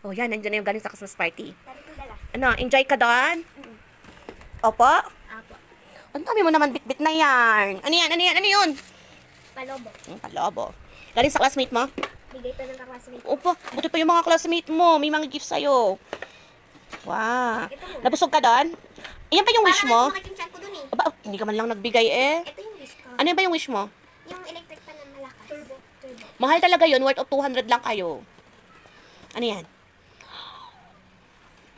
Oh, yan. Nandiyan na yung galing sa Christmas party. Ano, enjoy ka doon? Opo? Apo. Ang dami mo naman bit-bit na yan. Ano yan? Ano yan? Ano yun? Palobo. Ang kalobo. Galing sa classmate mo? Bigay pa ng kaklasmate. Opo, buti pa yung mga classmate mo. May mga gifts sa'yo. Wow. Nabusog ka doon? Iyan pa yung wish mo? Parang yung ko dun eh. Aba, hindi ka man lang nagbigay eh. Ito yung wish ko. Ano ba yung wish mo? Yung electric pa na malakas. Turbo. Turbo. Mahal talaga yun. Worth of 200 lang kayo. Ano yan?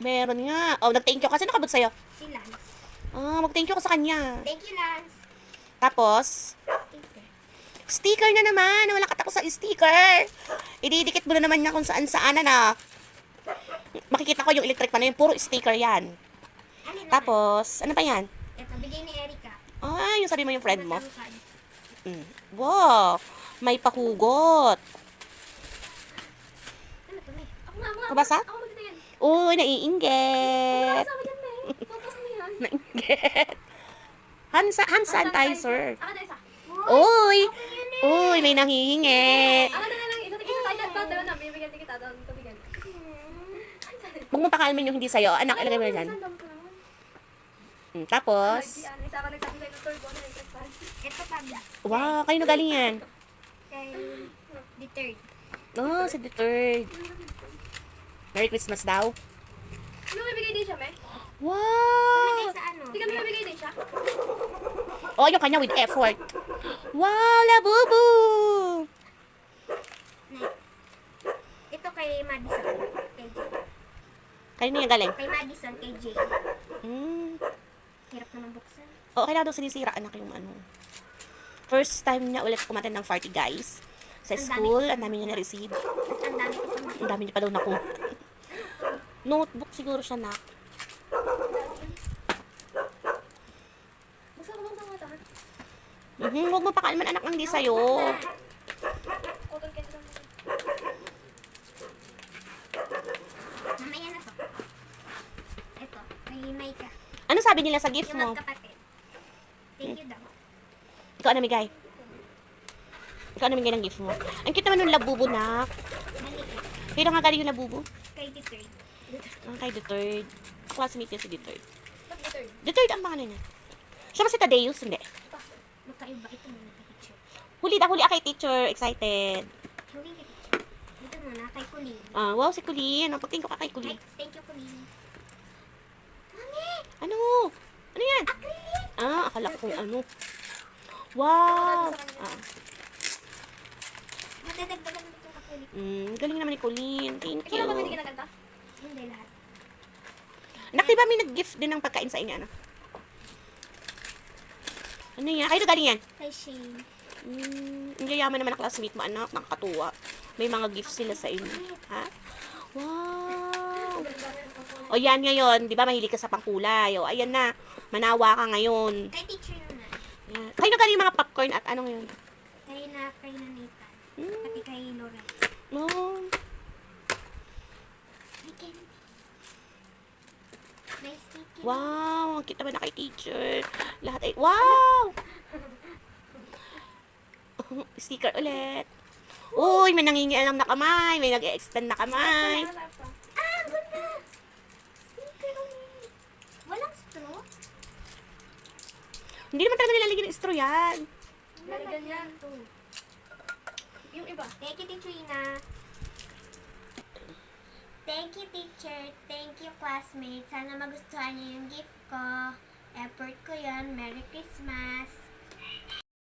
Meron nga. Oh, nag-thank you kasi nakabot sa'yo. Si Lance. Ah, mag-thank you ka sa kanya. Thank you, Lance. Tapos, Sticker. sticker na naman. Wala ka tapos sa sticker. Ididikit mo na naman niya kung saan saan na. Makikita ko yung electric pa na yun. Puro sticker yan. Ano naman? Tapos, ano pa yan? Ito, bigay ni Erica. Ah, yung sabi mo yung friend mo. Matangkad. Mm. Wow, may pahugot. Ano to, May? Ako nga, ako nga. Nabasa? Ako magtitingin. Uy, naiinggit. Yan. Nainggit. Hand, sa- hand sanitizer. Uy, uy, may nanghihingi. Ano na lang, ito tingin tayo dyan. Dito na, bibigyan din kita doon. Tubigyan. Huwag mo pakalmin yung hindi sa'yo. Anak, ilagay mo na dyan. Sandam ko naman. Mm, tapos, ano, wow, kayo na galing yan. Kay the third. Oh, si the third. Merry Christmas daw. Ano may bigay din siya, May? Wow! Sa ano? Hindi kami may bigay din siya. Oh, yung kanya with effort. Wow, labubu! Ito kay Madison. Kay. Kayo na yung galing. Kay Madison, kay Jay. Mm. Hirap naman buksan. Oh, kailangan daw sinisira anak yung ano. First time niya ulit kumaten ng party, guys. Sa Ang dami school, ang dami niya na-receive. Ang dami ko pang Ang dami niya pa daw naku. Notebook siguro siya na. Buksan ko bang sa mata? Mhm, huwag mo pakalman anak ng di sa'yo. Mamaya na to. Ito, kay Maika. Ano sabi nila sa gift Yung mo? magkapatid. Thank you daw. Ikaw ano namigay? Ikaw ano namigay ng gift mo? Ang cute naman ng labubo na. Maliit. Kaya nga galing yung labubo? Kay third. Ang kay third. Classmate niya si? The third ang pangalan niya. Siya ba si Tadeus? Hindi. Magkaiba ito muna kay teacher. Huli na huli ah, kay teacher. Excited. Hindi kay teacher. Dito muna, kay Kulin. Ah, wow, si Kulin. Ang pagtingin ko ka kay Ay, Kulin. thank you, Kulin. Mami! Ano? Ano yan? Acrylic! Ah, akala ko kung ano. Wow! Ah, Madadagdagan mo itong acrylic. mm, galing naman ni Colleen. Thank Ikaw lang ba you. binigyan ng ganda? Hindi lahat. Anak, di ba may nag-gift din ng pagkain sa inyo, ano? Ano yan? Kayo galing yan? Kay Shane. Mm, ang yayaman naman ang classmate mo, anak. Nakakatuwa. May mga gifts sila sa inyo. Ha? Wow! O yan ngayon, di ba mahilig ka sa pangkulay? O ayan na, manawa ka ngayon. Kay teacher na. Yan. Kayo na galing mga popcorn at ano ngayon? Kay na, kay na Nathan. Mm. Pati kay Loren. No. Candy. May sticky. Wow, ang cute naman na kay teacher. Lahat ay, wow! Sticker ulit. Uy, may nangingialam na kamay. May nag-extend na kamay. Ah, ganda! Walang straw? Hindi naman talaga nilalagyan ng straw yan. Lalagyan yan. to. Yung iba. Thank you, Teacher Ina. Thank you, teacher. Thank you, classmates. Sana magustuhan niyo yung gift ko. Effort ko yon. Merry Christmas.